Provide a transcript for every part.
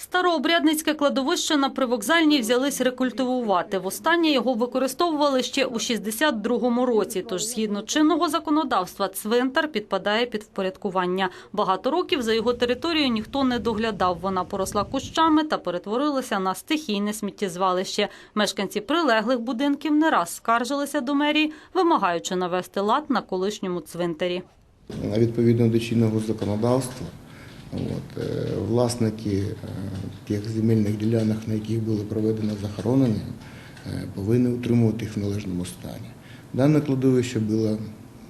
Старообрядницьке кладовище на привокзальній взялись рекультивувати. Востаннє його використовували ще у 62-му році. Тож, згідно чинного законодавства, цвинтар підпадає під впорядкування. Багато років за його територією ніхто не доглядав. Вона поросла кущами та перетворилася на стихійне сміттєзвалище. Мешканці прилеглих будинків не раз скаржилися до мерії, вимагаючи навести лад на колишньому цвинтарі. Відповідно до чинного законодавства, от, е, власники е, тих земельних ділянок, на яких було проведено захоронення, е, повинні утримувати їх в належному стані. Дане кладовище було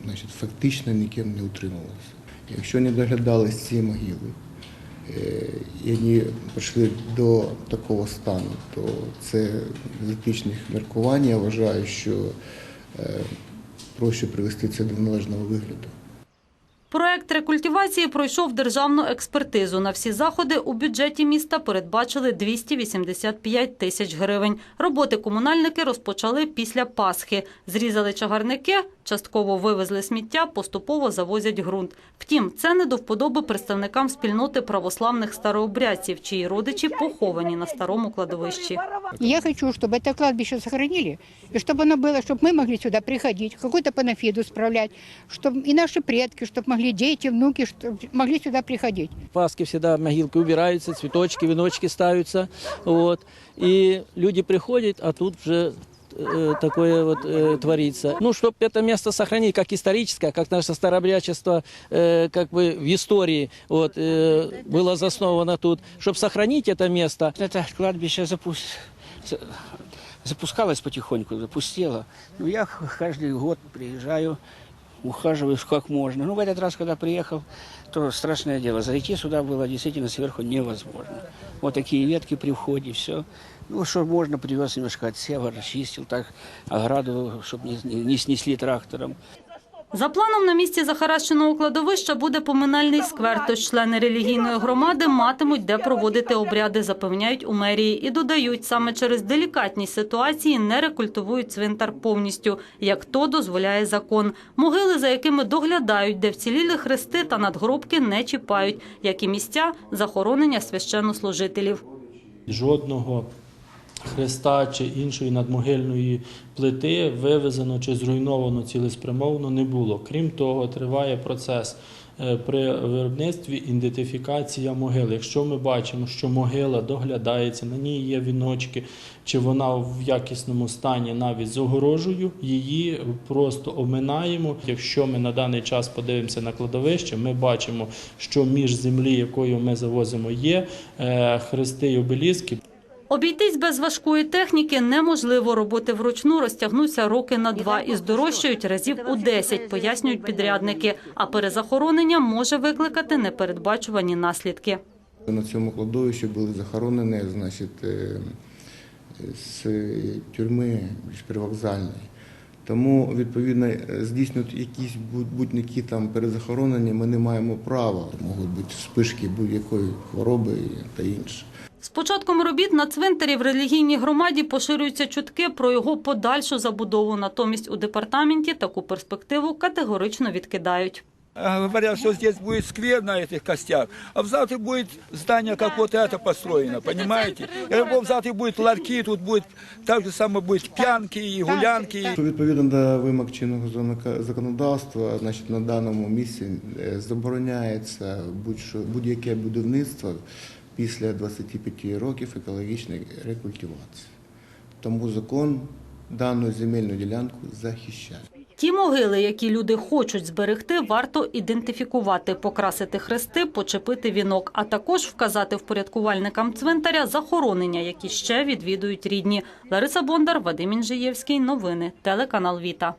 значить, фактично ніким не утримувалося. Якщо не доглядались ці могили, і вони прийшли до такого стану, то це з етичних міркувань я вважаю, що проще привести це до належного вигляду. Проект рекультивації пройшов державну експертизу. На всі заходи у бюджеті міста передбачили 285 тисяч гривень. Роботи комунальники розпочали після Пасхи. Зрізали чагарники, частково вивезли сміття, поступово завозять ґрунт. Втім, це не до вподоби представникам спільноти православних старообрядців, чиї родичі поховані на старому кладовищі. Я хочу, чтобы это кладбище сохранили, и чтобы оно было, чтобы мы могли сюда приходить, какую-то панафиду справлять, чтобы и наши предки, чтобы могли дети, внуки, чтобы могли сюда приходить. Пасхи всегда могилки убираются, цветочки, веночки ставятся. Вот. И люди приходят, а тут уже э, такое вот э, творится. Ну, чтобы это место сохранить как историческое, как наше старообрядчество, э, как бы в истории вот, э, было засновано тут, чтобы сохранить это место, Это кладбище запус... за- запускалось потихоньку, запустело. Ну, я каждый год приезжаю, ухаживаю как можно. Ну, в этот раз, когда приехал, то страшное дело. Зайти сюда было действительно сверху невозможно. Вот такие ветки при входе, все. Ну, что можно, привез немножко отсева, расчистил так ограду, чтобы не, не- не снесли трактором. За планом на місці захаращеного кладовища буде поминальний сквер, тож члени релігійної громади матимуть де проводити обряди, запевняють у мерії. І додають, саме через делікатність ситуації не рекультивують цвинтар повністю, як то дозволяє закон. Могили, за якими доглядають, де вціліли хрести та надгробки не чіпають, як і місця захоронення священнослужителів. Жодного хреста чи іншої надмогильної плити вивезено чи зруйновано цілеспрямовано не було. Крім того, триває процес е, при виробництві ідентифікація могил. Якщо ми бачимо, що могила доглядається, на ній є віночки, чи вона в якісному стані навіть з огорожею, її просто оминаємо. Якщо ми на даний час подивимося на кладовище, ми бачимо, що між землі, якою ми завозимо, є е, хрести й обеліски. Обійтись без важкої техніки неможливо. Роботи вручну розтягнуться роки на два і здорожчають разів у 10, пояснюють підрядники. А перезахоронення може викликати непередбачувані наслідки. На цьому кладовищі були захоронені значить, е, з тюрми більш привокзальної. Тому, відповідно, здійснювати якісь будь- будь-які там перезахоронення ми не маємо права. Можуть бути спишки будь-якої хвороби та інше. З початком робіт на цвинтарі в релігійній громаді поширюються чутки про його подальшу забудову. Натомість у департаменті таку перспективу категорично відкидають. А, Говорят, что здесь будет сквер на этих костях, а завтра будет здание, как вот это построено, понимаете? И завтра будет ларьки, тут будет так же само будет пьянки и гулянки. Відповідно до вимог чинного законодавства, значить, на даному місці е, забороняється будь-яке будівництво після 25 років екологічної рекультивації. Тому закон дану земельну ділянку захищає. Ті могили, які люди хочуть зберегти, варто ідентифікувати, покрасити хрести, почепити вінок, а також вказати впорядкувальникам цвинтаря захоронення, які ще відвідують рідні. Лариса Бондар, Вадим Інжиєвський. Новини. Телеканал Віта.